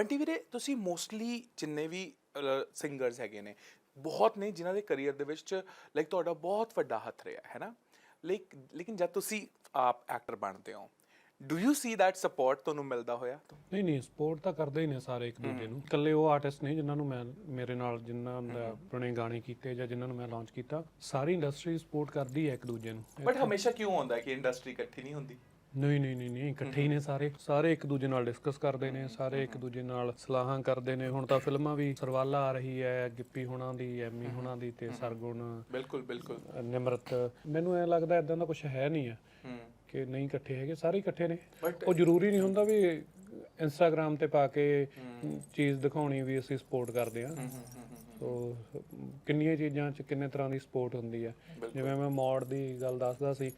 ਬੰਟੀ ਵੀਰੇ ਤੁਸੀਂ ਮੋਸਟਲੀ ਜਿੰਨੇ ਵੀ ਸਿੰਗਰਸ ਹੈਗੇ ਨੇ ਬਹੁਤ ਨੇ ਜਿਨ੍ਹਾਂ ਦੇ ਕੈਰੀਅਰ ਦੇ ਵਿੱਚ ਲਾਈਕ ਤੁਹਾਡਾ ਬਹੁਤ ਵੱਡਾ ਹੱਥ ਰਿਹਾ ਹੈ ਨਾ? ਲਾਈਕ ਲੇਕਿਨ ਜਦ ਤੁਸੀਂ ਆਪ ਐਕਟਰ ਬਣਦੇ ਹੋ do you see that support ਤੁਹਾਨੂੰ ਮਿਲਦਾ ਹੋਇਆ? ਨਹੀਂ ਨਹੀਂ ਸਪੋਰਟ ਤਾਂ ਕਰਦੇ ਹੀ ਨੇ ਸਾਰੇ ਇੱਕ ਦੂਜੇ ਨੂੰ। ਇਕੱਲੇ ਉਹ ਆਰਟਿਸਟ ਨੇ ਜਿਨ੍ਹਾਂ ਨੂੰ ਮੈਂ ਮੇਰੇ ਨਾਲ ਜਿਨ੍ਹਾਂ ਦਾ ਆਪਣੇ ਗਾਣੇ ਕੀਤੇ ਜਾਂ ਜਿਨ੍ਹਾਂ ਨੂੰ ਮੈਂ ਲਾਂਚ ਕੀਤਾ ਸਾਰੀ ਇੰਡਸਟਰੀ ਸਪੋਰਟ ਕਰਦੀ ਹੈ ਇੱਕ ਦੂਜੇ ਨੂੰ। ਬਟ ਹਮੇਸ਼ਾ ਕਿਉਂ ਹੁੰਦਾ ਕਿ ਇੰਡਸਟਰੀ ਇਕੱਠੀ ਨਹੀਂ ਹੁੰਦੀ? ਨਹੀਂ ਨਹੀਂ ਨਹੀਂ ਨਹੀਂ ਇਕੱਠੇ ਹੀ ਨੇ ਸਾਰੇ। ਸਾਰੇ ਇੱਕ ਦੂਜੇ ਨਾਲ ਡਿਸਕਸ ਕਰਦੇ ਨੇ ਸਾਰੇ ਇੱਕ ਦੂਜੇ ਨਾਲ ਸਲਾਹਾਂ ਕਰਦੇ ਨੇ। ਹੁਣ ਤਾਂ ਫਿਲਮਾਂ ਵੀ ਸਰਵਾਲਾ ਆ ਰਹੀ ਹੈ ਗਿੱਪੀ ਹੁਣਾਂ ਦੀ ਐਮੀ ਹੁਣਾਂ ਦੀ ਤੇ ਸਰਗੁਣ ਬਿਲਕੁਲ ਬਿਲਕੁਲ। ਨਿਮਰਤ। ਮੈਨੂੰ ਐ ਲੱਗਦਾ ਇਦਾਂ ਦਾ ਕੁਝ ਹੈ ਨਹੀਂ ਆ ਹੂੰ ਕਿ ਨਹੀਂ ਇਕੱਠੇ ਹੈਗੇ ਸਾਰੇ ਇਕੱਠੇ ਨੇ। ਉਹ ਜ਼ਰੂਰੀ ਨਹੀਂ ਹੁੰਦਾ ਵੀ ਇੰਸਟਾਗ੍ਰam ਤੇ ਪਾ ਕੇ ਚੀਜ਼ ਦਿਖਾਉਣੀ ਵੀ ਅਸੀਂ ਸਪੋਰਟ ਕਰਦੇ ਆ। ਸੋ ਕਿੰਨੀਆਂ ਚੀਜ਼ਾਂ ਚ ਕਿੰਨੇ ਤਰ੍ਹਾਂ ਦੀ ਸਪੋਰਟ ਹੁੰਦੀ ਹੈ। ਜਿਵੇਂ ਮੈਂ ਮੋਡ ਦੀ ਗੱਲ ਦੱਸਦਾ ਸੀ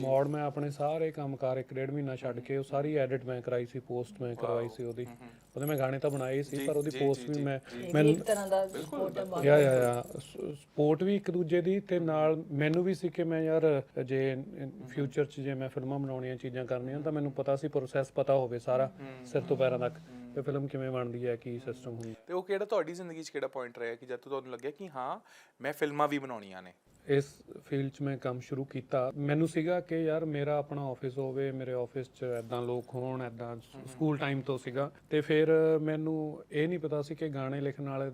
ਮੋਡ ਮੈਂ ਆਪਣੇ ਸਾਰੇ ਕੰਮਕਾਰ ਇੱਕ ਡੇਢ ਮਹੀਨਾ ਛੱਡ ਕੇ ਉਹ ਸਾਰੀ ਐਡਿਟ ਮੈਂ ਕਰਾਈ ਸੀ ਪੋਸਟ ਮੈਂ ਕਰਵਾਈ ਸੀ ਉਹਦੀ। ਉਹਦੇ ਮੈਂ ਗਾਣੇ ਤਾਂ ਬਣਾਏ ਸੀ ਪਰ ਉਹਦੀ ਪੋਸਟ ਵੀ ਮੈਂ ਮੈਂ ਇੱਕ ਤਰ੍ਹਾਂ ਦਾ ਸਪੋਰਟ ਹੈ ਯਾ ਯਾ ਯਾ ਸਪੋਰਟ ਵੀ ਇੱਕ ਦੂਜੇ ਦੀ ਤੇ ਨਾਲ ਮੈਨੂੰ ਵੀ ਸੀ ਕਿ ਮੈਂ ਯਾਰ ਜੇ ਫਿਊਚਰ 'ਚ ਜੇ ਮੈਂ ਫਿਲਮਾਂ ਬਣਾਉਣੀਆਂ ਚੀਜ਼ਾਂ ਕਰਨੀਆਂ ਤਾਂ ਮੈਨੂੰ ਪਤਾ ਸੀ ਪ੍ਰੋਸੈਸ ਪਤਾ ਹੋਵੇ ਸਾਰਾ ਸਿਰ ਤੋਂ ਪੈਰਾਂ ਤੱਕ। ਤੇ ਫਿਲਮ ਕਿਵੇਂ ਬਣਦੀ ਹੈ ਕੀ ਸਿਸਟਮ ਹੁੰਦਾ ਤੇ ਉਹ ਕਿਹੜਾ ਤੁਹਾਡੀ ਜ਼ਿੰਦਗੀ 'ਚ ਕਿਹੜਾ ਪੁਆਇੰਟ ਰਿਹਾ ਕਿ ਜਦ ਤੋਂ ਤੁਹਾਨੂੰ ਲੱਗਿਆ ਕਿ ਹਾਂ ਮੈਂ ਫਿਲਮਾਂ ਵੀ ਬਣਾਉਣੀਆਂ ਨੇ? ਇਸ ਫੀਲਡ 'ਚ ਮੈਂ ਕੰਮ ਸ਼ੁਰੂ ਕੀਤਾ। ਮੈਨੂੰ ਸੀਗਾ ਕਿ ਯਾਰ ਮੇਰਾ ਆਪਣਾ ਆਫਿਸ ਹੋਵੇ ਮੇਰੇ ਆਫਿਸ 'ਚ ਐਦਾਂ ਲੋਕ ਹੋਣ ਐਦਾਂ ਸਕੂਲ ਟਾਈਮ ਤੋਂ ਸੀਗਾ। ਤੇ ਫਿਰ ਮੈਨੂੰ ਇਹ ਨਹੀਂ ਪਤਾ ਸੀ ਕਿ ਗਾਣੇ ਲਿਖਣ ਵਾਲੇ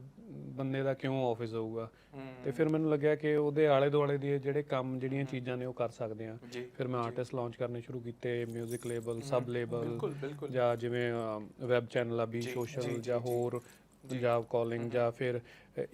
ਬੰਦੇ ਦਾ ਕਿਉਂ ਆਫਿਸ ਹੋਊਗਾ। ਤੇ ਫਿਰ ਮੈਨੂੰ ਲੱਗਿਆ ਕਿ ਉਹਦੇ ਆਲੇ ਦੁਆਲੇ ਦੇ ਜਿਹੜੇ ਕੰਮ ਜਿਹੜੀਆਂ ਚੀਜ਼ਾਂ ਨੇ ਉਹ ਕਰ ਸਕਦੇ ਆ ਫਿਰ ਮੈਂ ਆਰਟਿਸਟ ਲਾਂਚ ਕਰਨੇ ਸ਼ੁਰੂ ਕੀਤੇ 뮤직 ਲੇਬਲ ਸਬ ਲੇਬਲ ਜਾਂ ਜਿਵੇਂ ਵੈਬ ਚੈਨਲ ਆ ਬੀ ਸੋਸ਼ਲ ਜਾਂ ਹੋਰ ਪੰਜਾਬ ਕਾਲਿੰਗ ਜਾਂ ਫਿਰ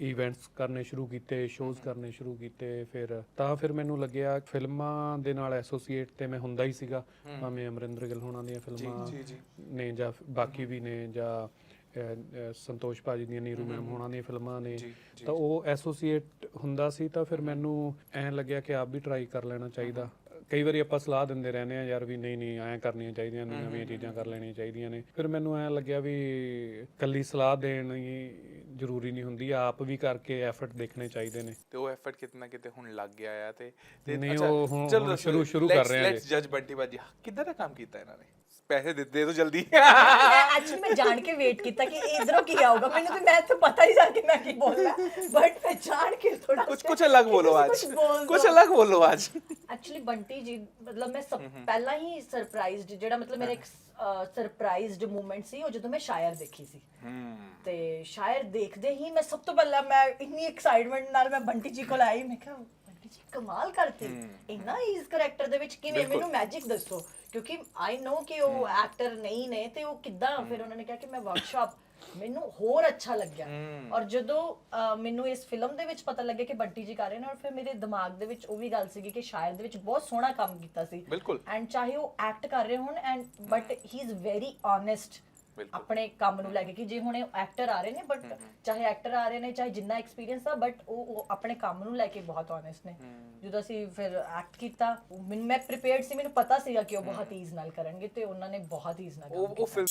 ਇਵੈਂਟਸ ਕਰਨੇ ਸ਼ੁਰੂ ਕੀਤੇ ਸ਼ੋਜ਼ ਕਰਨੇ ਸ਼ੁਰੂ ਕੀਤੇ ਫਿਰ ਤਾਂ ਫਿਰ ਮੈਨੂੰ ਲੱਗਿਆ ਫਿਲਮਾਂ ਦੇ ਨਾਲ ਐਸੋਸੀਏਟ ਤੇ ਮੈਂ ਹੁੰਦਾ ਹੀ ਸੀਗਾ। ਭਾਵੇਂ ਅਮਰਿੰਦਰ ਗਿੱਲ ਹੋਣਾ ਦੀਆਂ ਫਿਲਮਾਂ ਜੀ ਜੀ। ਨੇ ਜਾਂ ਬਾਕੀ ਵੀ ਨੇ ਜਾਂ ਅਹ, ਅਹ, ਸੰਤੋਸ਼ ਭਾਜੀ ਦੀਆਂ ਨੀਰੂ ਮੈਮ ਹੋਣਾ ਦੀਆਂ ਫਿਲਮਾਂ ਨੇ। ਜੀ, ਤਾਂ ਉਹ ਐਸੋਸੀਏਟ ਹੁੰਦਾ ਸੀ ਤਾਂ ਫਿਰ ਮੈਨੂੰ ਐਂ ਲੱਗਿਆ ਕਿ ਆਪ ਵੀ ਟਰਾਈ ਕਰ ਲੈਣਾ ਚਾਹੀਦਾ। ਕਈ ਵਾਰੀ ਆਪਾਂ ਸਲਾਹ ਦਿੰਦੇ ਰਹਿੰਦੇ ਆ ਯਾਰ ਵੀ ਨਹੀਂ ਨਹੀਂ ਐਂ ਕਰਨੀਆਂ ਚਾਹੀਦੀਆਂ ਨੇ ਨਵੀਆਂ ਚੀਜ਼ਾਂ ਕਰ ਲੈਣੀਆਂ ਚਾਹੀਦੀਆਂ ਨੇ। ਫਿਰ ਮੈਨੂੰ ਐਂ ਲੱਗਿਆ ਵੀ ਕੱਲੀ ਸਲਾਹ ਦੇਣ ਹੀ ਜ਼ਰੂਰੀ ਨਹੀਂ ਹੁੰਦੀ ਆਪ ਵੀ ਕਰਕੇ ਐਫਰਟ ਦੇਖਣੇ ਚਾਹੀਦੇ ਨੇ। ਤੇ ਉਹ ਐਫਰਟ ਕਿਤਨਾ ਕਿਤੇ ਹੁਣ ਲੱਗ ਗਿਆ ਆ ਤੇ ਤੇ ਨਹੀਂ, ਉਹ ਹੁਣ- ਹੁਣ ਸ਼ੁਰੂ- ਸ਼ੁਰੂ ਕਰ ਰਹੇ ਆ ਲੈਟਸ ਜੱਜ ਬੰਟੀ ਬਾਜੀ ਕਿੱਦਾਂ ਦਾ ਕੰਮ ਕੀਤਾ ਇਹਨਾਂ ਨੇ? ਪੈਸੇ ਦੇ ਦੇ ਦਿਓ ਜਲਦੀ। ਮੈਂ ਐਕਚੁਅਲੀ ਮੈਂ ਜਾਣ ਕੇ ਵੇਟ ਕੀਤਾ ਕਿ ਇਧਰੋਂ ਕੀ ਆਊਗਾ। ਮੈਨੂੰ ਤੇ ਮੈਂ ਤਾਂ ਪਤਾ ਹੀ ਜਾ ਕਿ ਮੈਂ ਕੀ ਬੋਲਣਾ। ਬਟ ਮੈਂ ਜਾਣ ਕੇ ਥੋੜਾ ਕੁਝ ਕੁਝ ਅਲੱਗ ਬੋਲੋ ਅੱਜ। ਕੁਝ ਅਲੱਗ ਬੋਲੋ ਅੱਜ। ਐਕਚੁਅਲੀ ਬੰਟੀ ਜੀ ਮਤਲਬ ਮੈਂ ਸਭ ਪਹਿਲਾਂ ਹੀ ਸਰਪ੍ਰਾਈਜ਼ਡ ਜਿਹੜਾ ਮਤਲਬ ਮੇਰਾ ਇੱਕ ਸਰਪ੍ਰਾਈਜ਼ਡ ਮੂਮੈਂਟ ਸੀ ਉਹ ਜਦੋਂ ਮੈਂ ਸ਼ਾਇਰ ਦੇਖੀ ਸੀ। ਤੇ ਸ਼ਾਇਰ ਦੇਖਦੇ ਹੀ ਮੈਂ ਸਭ ਤੋਂ ਪਹਿਲਾਂ ਮੈਂ ਇੰਨੀ ਐਕਸਾਈਟਮੈਂਟ ਨਾਲ ਮੈਂ ਬੰਟੀ ਜੀ ਕੋਲ ਆਈ ਮੈਂ ਕਿਹਾ ਬੰਟੀ ਜੀ ਕਮਾਲ ਕਰਤੀ। ਇੰਨਾ ਇਸ ਕਰੈਕਟਰ ਦੇ ਵਿੱਚ ਕਿਵੇਂ ਮੈਨੂੰ ਮੈਜਿਕ ਦੱਸੋ? ਕਿਉਂਕਿ ਆਈ ਨੋ ਕਿ ਉਹ ਐਕਟਰ ਨਹੀਂ ਨੇ ਤੇ ਉਹ ਕਿੱਦਾਂ? ਫਿਰ ਉਹਨਾਂ ਨੇ ਕਿਹਾ ਕਿ ਮੈਂ ਵਰਕਸ਼ਾਪ ਮੈਨੂੰ ਹੋਰ ਅੱਛਾ ਲੱਗਿਆ। ਔਰ ਜਦੋਂ ਅਹ, ਮੈਨੂੰ ਇਸ ਫਿਲਮ ਦੇ ਵਿੱਚ ਪਤਾ ਲੱਗਿਆ ਕਿ ਬੰਟੀ ਜੀ ਕਰ ਰਹੇ ਨੇ ਔਰ ਫਿਰ ਮੇਰੇ ਦਿਮਾਗ ਦੇ ਵਿੱਚ ਉਹ ਵੀ ਗੱਲ ਸੀਗੀ ਕਿ ਸ਼ਾਇਰ ਦੇ ਵਿੱਚ ਬਹੁਤ ਸੋਹਣਾ ਕੰਮ ਕੀਤਾ ਸੀ। ਬਿਲਕੁਲ। ਐਂਡ ਚਾਹੇ ਉਹ ਐਕਟ ਕਰ ਰਹੇ ਹੋਣ and but he is very honest ਬਿਲਕੁਲ। ਆਪਣੇ ਕੰਮ ਨੂੰ ਲੈ ਕੇ ਕਿ ਜੇ ਹੁਣ ਐਕਟਰ ਆ ਰਹੇ ਨੇ ਬਟ ਚਾਹੇ ਐਕਟਰ ਆ ਰਹੇ ਨੇ ਚਾਹੇ ਜਿੰਨਾ ਐਕਸਪੀਰੀਅੰਸ ਆ ਬਟ ਉਹ ਉਹ ਆਪਣੇ ਕੰਮ ਨੂੰ ਲੈ ਕੇ ਬਹੁਤ ਓਨੈਸਟ ਨੇ। ਜਦੋਂ ਅਸੀਂ ਫਿਰ ਐਕਟ ਕੀਤਾ ਮੈਨੂੰ ਮੈਂ ਪ੍ਰੀਪੇਅਰਡ ਸੀ ਮੈਨੂੰ ਪਤਾ ਸੀਗਾ ਕਿ ਉਹ ਬਹੁਤ ਈਜ਼ ਨਾਲ ਕਰਨਗੇ ਤੇ ਉਹਨਾਂ ਨੇ ਬਹੁਤ ਈਜ਼ ਨਾਲ ਉਹ ਉਹ ਫਿਲਮ